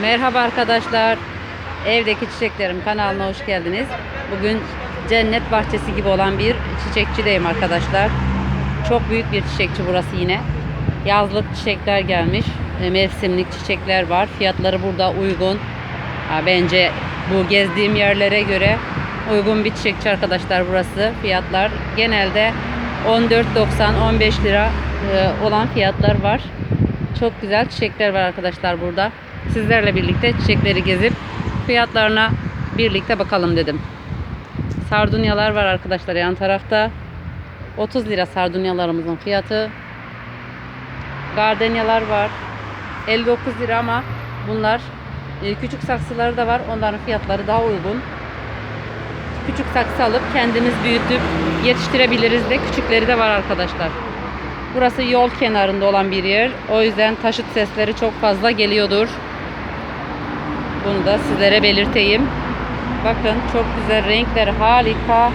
Merhaba arkadaşlar. Evdeki çiçeklerim kanalına hoş geldiniz. Bugün cennet bahçesi gibi olan bir çiçekçideyim arkadaşlar. Çok büyük bir çiçekçi burası yine. Yazlık çiçekler gelmiş. E, Mevsimlik çiçekler var. Fiyatları burada uygun. Bence bu gezdiğim yerlere göre uygun bir çiçekçi arkadaşlar burası. Fiyatlar genelde 14.90 15 lira e, olan fiyatlar var. Çok güzel çiçekler var arkadaşlar burada. Sizlerle birlikte çiçekleri gezip fiyatlarına birlikte bakalım dedim. Sardunyalar var arkadaşlar yan tarafta. 30 lira sardunyalarımızın fiyatı. Gardeniyalar var. 59 lira ama bunlar e, küçük saksıları da var. Onların fiyatları daha uygun. Küçük saksı alıp kendimiz büyütüp yetiştirebiliriz de küçükleri de var arkadaşlar. Burası yol kenarında olan bir yer. O yüzden taşıt sesleri çok fazla geliyordur. Bunu da sizlere belirteyim. Bakın çok güzel renkler harika.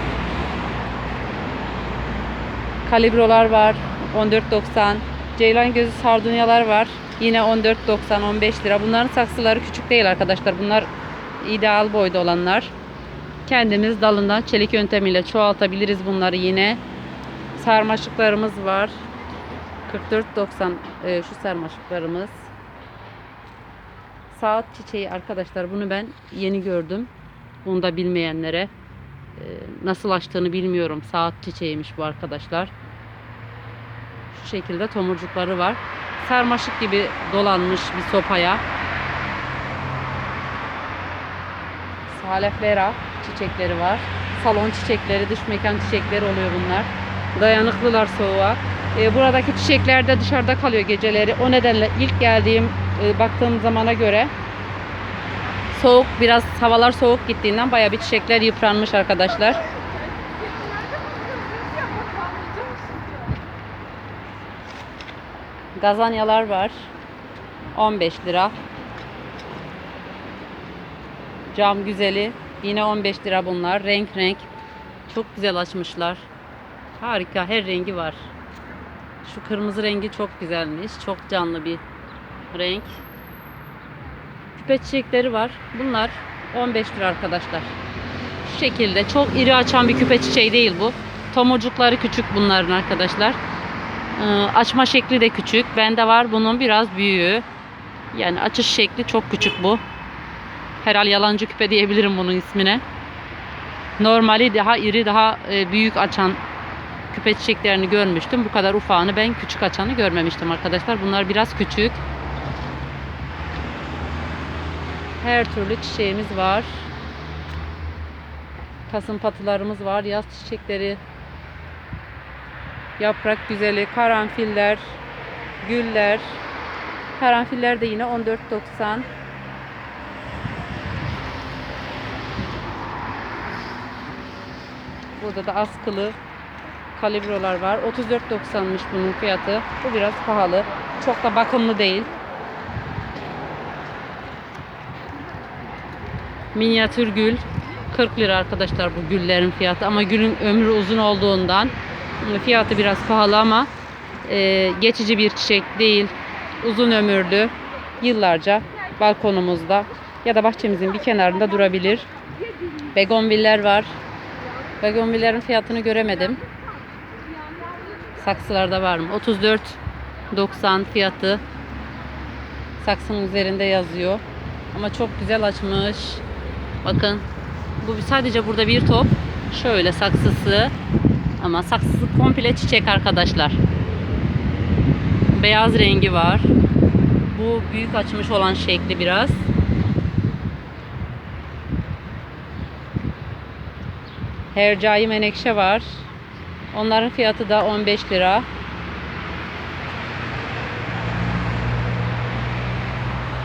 Kalibrolar var. 14.90. Ceylan gözü sardunyalar var. Yine 14.90 15 lira. Bunların saksıları küçük değil arkadaşlar. Bunlar ideal boyda olanlar. Kendimiz dalından çelik yöntemiyle çoğaltabiliriz bunları yine. Sarmaşıklarımız var. 44.90 e, şu sarmaşıklarımız. Saat çiçeği arkadaşlar bunu ben yeni gördüm. Bunu da bilmeyenlere e, nasıl açtığını bilmiyorum. Saat çiçeğiymiş bu arkadaşlar. Şu şekilde tomurcukları var. Sarmaşık gibi dolanmış bir sopaya. Saleflera çiçekleri var. Salon çiçekleri, dış mekan çiçekleri oluyor bunlar. Dayanıklılar soğuğa. E, buradaki çiçekler de dışarıda kalıyor geceleri. O nedenle ilk geldiğim, e, baktığım zamana göre soğuk, biraz havalar soğuk gittiğinden bayağı bir çiçekler yıpranmış arkadaşlar. Gazanyalar var. 15 lira. Cam güzeli. Yine 15 lira bunlar. Renk renk. Çok güzel açmışlar. Harika. Her rengi var. Şu kırmızı rengi çok güzelmiş. Çok canlı bir renk. Küpe çiçekleri var. Bunlar 15 lira arkadaşlar. Şu şekilde. Çok iri açan bir küpe çiçeği değil bu. Tomurcukları küçük bunların arkadaşlar. Ee, açma şekli de küçük. Bende var bunun biraz büyüğü. Yani açış şekli çok küçük bu. Herhal yalancı küpe diyebilirim bunun ismine. Normali daha iri, daha e, büyük açan küpe çiçeklerini görmüştüm. Bu kadar ufağını ben küçük açanı görmemiştim arkadaşlar. Bunlar biraz küçük. Her türlü çiçeğimiz var. Kasım patılarımız var. Yaz çiçekleri. Yaprak güzeli. Karanfiller. Güller. Karanfiller de yine 14.90. Burada da askılı kalibrolar var. 34.90'mış bunun fiyatı. Bu biraz pahalı. Çok da bakımlı değil. Minyatür gül 40 lira arkadaşlar bu güllerin fiyatı ama gülün ömrü uzun olduğundan fiyatı biraz pahalı ama e, geçici bir çiçek değil. Uzun ömürlü. Yıllarca balkonumuzda ya da bahçemizin bir kenarında durabilir. Begonviller var. Begonvillerin fiyatını göremedim. Saksılarda var mı? 34.90 fiyatı. Saksının üzerinde yazıyor. Ama çok güzel açmış. Bakın. Bu sadece burada bir top. Şöyle saksısı. Ama saksısı komple çiçek arkadaşlar. Beyaz rengi var. Bu büyük açmış olan şekli biraz. Hercai menekşe var. Onların fiyatı da 15 lira.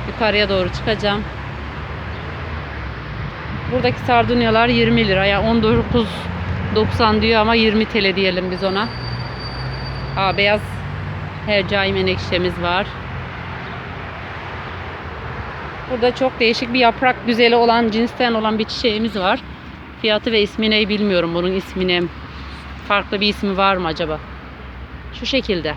Yukarıya doğru çıkacağım. Buradaki sardunyalar 20 lira. Yani 19.90 diyor ama 20 TL diyelim biz ona. Aa, beyaz hercai menekşemiz var. Burada çok değişik bir yaprak güzeli olan cinsten olan bir çiçeğimiz var. Fiyatı ve ismi ne bilmiyorum bunun ismini. Farklı bir ismi var mı acaba? Şu şekilde.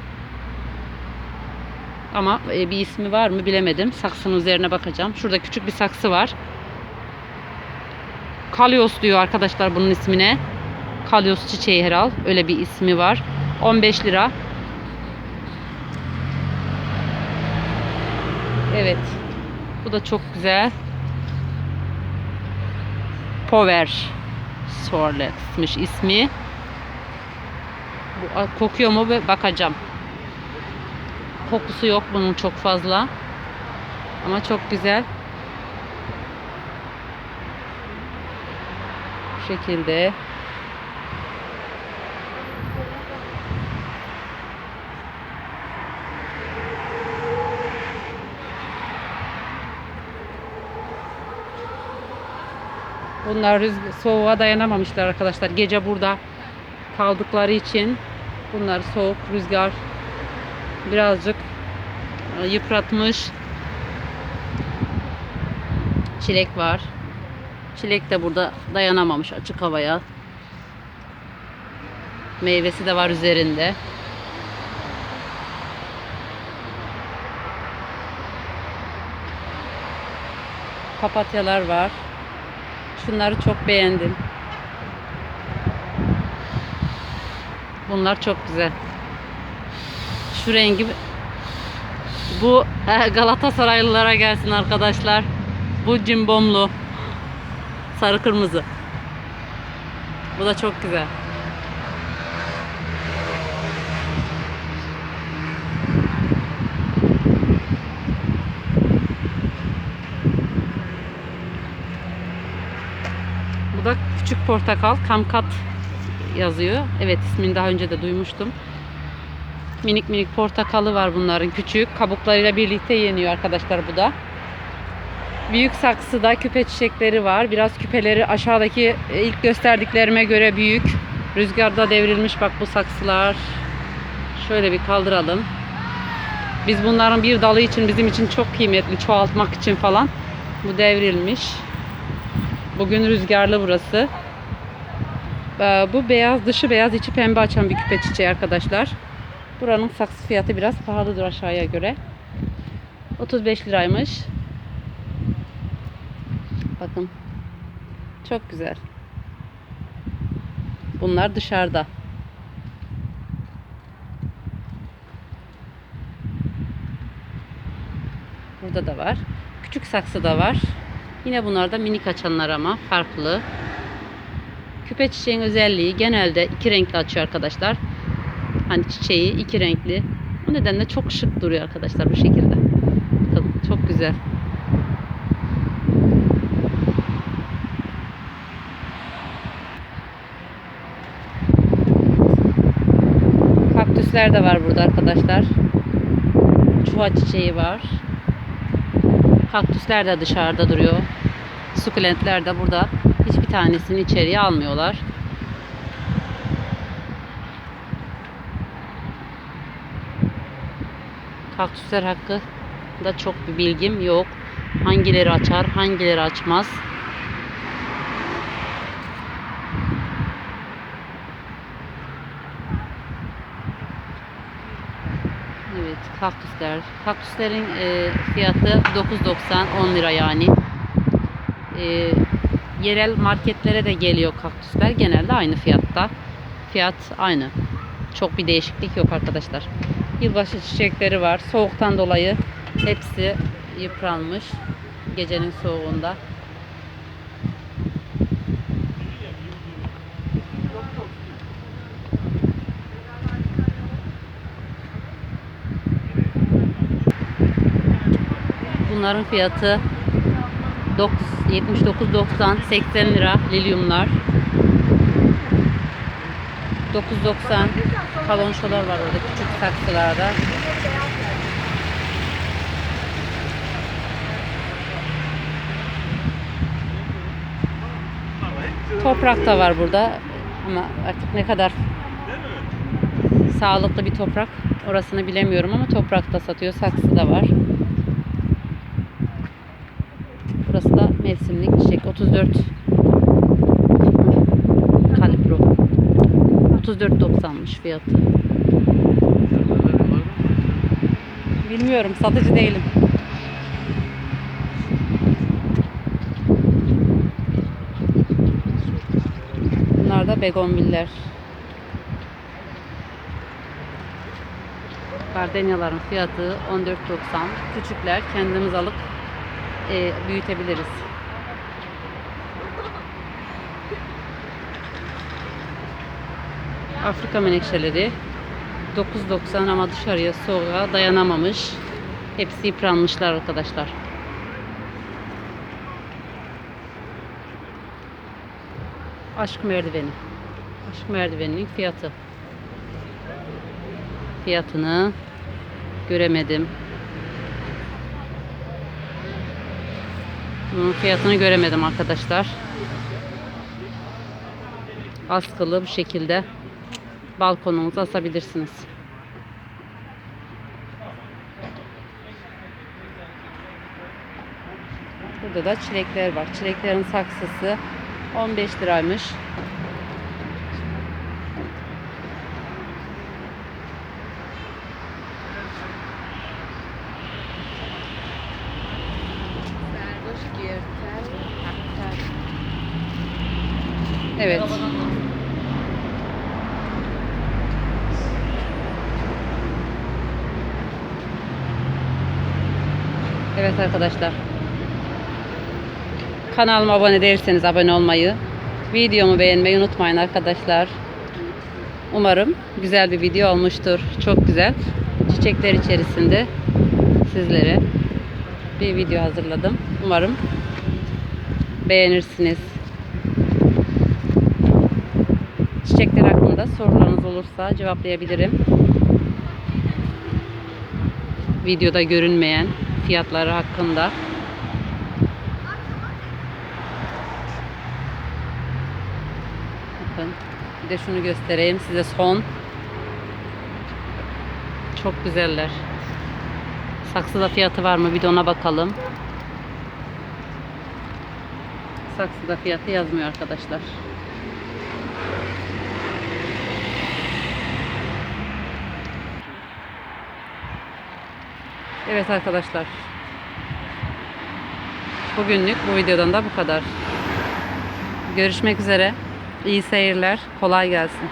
Ama e, bir ismi var mı bilemedim. Saksının üzerine bakacağım. Şurada küçük bir saksı var. Kalyos diyor arkadaşlar bunun ismine. Kalyos çiçeği herhal. Öyle bir ismi var. 15 lira. Evet. Bu da çok güzel. Power Sorlet'miş ismi. Bu kokuyor mu bakacağım. Kokusu yok bunun çok fazla. Ama çok güzel. Şekilde. Bunlar rüzg- soğuğa dayanamamışlar arkadaşlar. Gece burada kaldıkları için bunlar soğuk, rüzgar birazcık e, yıpratmış. Çilek var. Çilek de burada dayanamamış açık havaya. Meyvesi de var üzerinde. Papatyalar var. Şunları çok beğendim. Bunlar çok güzel. Şu rengi bu Galatasaraylılara gelsin arkadaşlar. Bu cimbomlu. Sarı kırmızı. Bu da çok güzel. Bu da küçük portakal. Kamkat yazıyor. Evet ismini daha önce de duymuştum. Minik minik portakalı var bunların küçük. Kabuklarıyla birlikte yeniyor arkadaşlar bu da. Büyük saksıda küpe çiçekleri var. Biraz küpeleri aşağıdaki e, ilk gösterdiklerime göre büyük. Rüzgarda devrilmiş bak bu saksılar. Şöyle bir kaldıralım. Biz bunların bir dalı için bizim için çok kıymetli çoğaltmak için falan. Bu devrilmiş. Bugün rüzgarlı burası. Ee, Bu beyaz dışı beyaz içi pembe açan bir küpe çiçeği arkadaşlar. Buranın saksı fiyatı biraz pahalıdır aşağıya göre. 35 liraymış. Bakın. Çok güzel. Bunlar dışarıda. Burada da var. Küçük saksı da var. Yine bunlar da minik açanlar ama farklı. Küpe çiçeğin özelliği genelde iki renkli açıyor arkadaşlar. Hani çiçeği iki renkli. O nedenle çok şık duruyor arkadaşlar bu şekilde. Bakın çok güzel. Kaktüsler de var burada arkadaşlar. Çuha çiçeği var. Kaktüsler de dışarıda duruyor. Sukulentler de burada. Hiçbir tanesini içeriye almıyorlar. Kaktüsler hakkı da çok bir bilgim yok. Hangileri açar, hangileri açmaz. Evet, kaktüsler. Kaktüslerin e, fiyatı 9.90 10 lira yani. E, yerel marketlere de geliyor kaktüsler. Genelde aynı fiyatta. Fiyat aynı. Çok bir değişiklik yok arkadaşlar. Yılbaşı çiçekleri var. Soğuktan dolayı hepsi yıpranmış. Gecenin soğuğunda. Bunların fiyatı 79.90 80 lira lilyumlar. 9.90 kalonşolar var orada küçük saksılarda. Toprak da var burada ama artık ne kadar sağlıklı bir toprak orasını bilemiyorum ama toprak da satıyor. Saksı da var. Burası da mevsimlik çiçek. 34 kalibro. 34.90'mış fiyatı. Bilmiyorum. Satıcı değilim. Bunlar da begonviller. Gardenyaların fiyatı 14.90. Küçükler kendimiz alıp e, büyütebiliriz. Afrika menekşeleri 9.90 ama dışarıya soğuğa dayanamamış. Hepsi yıpranmışlar arkadaşlar. Aşk merdiveni. Aşk merdiveninin fiyatı. Fiyatını göremedim. Bunun fiyatını göremedim arkadaşlar. Askılı bu şekilde balkonunuza asabilirsiniz. Burada da çilekler var. Çileklerin saksısı 15 liraymış. Evet. Evet arkadaşlar. Kanalıma abone değilseniz abone olmayı, videomu beğenmeyi unutmayın arkadaşlar. Umarım güzel bir video olmuştur. Çok güzel. Çiçekler içerisinde sizlere bir video hazırladım. Umarım beğenirsiniz. Çiçekler hakkında sorularınız olursa cevaplayabilirim. Videoda görünmeyen fiyatları hakkında. Bakın bir de şunu göstereyim size son. Çok güzeller. Saksıda fiyatı var mı bir de ona bakalım. Saksıda fiyatı yazmıyor arkadaşlar. Evet arkadaşlar. Bugünlük bu videodan da bu kadar. Görüşmek üzere. İyi seyirler. Kolay gelsin.